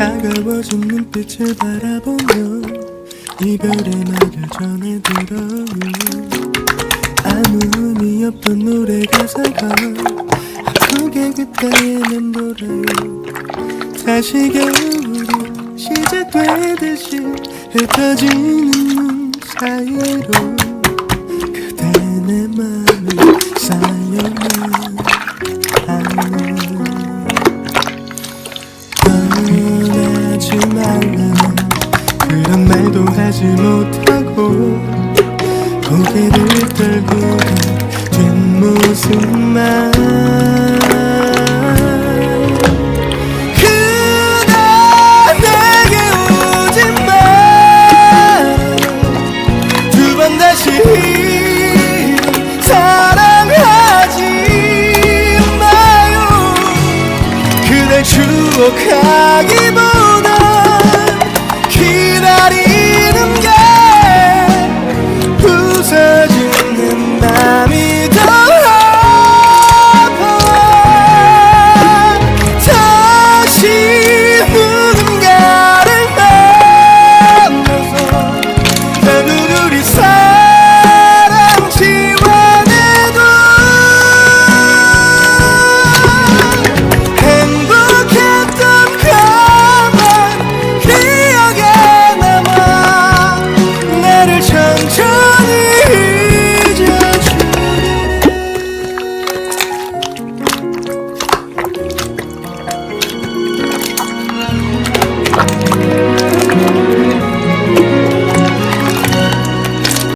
차가워진 눈빛을 바라보며 이별의 말을 전해들어요. 아무 의미 없던 노래 가사가 아프게 그때에 맴돌아요. 다시 겨울이 시작되듯이 흩어지는 눈 사이로 하지 못하고 고개를 떨고 뒷모습만. 그댈 추억하기보다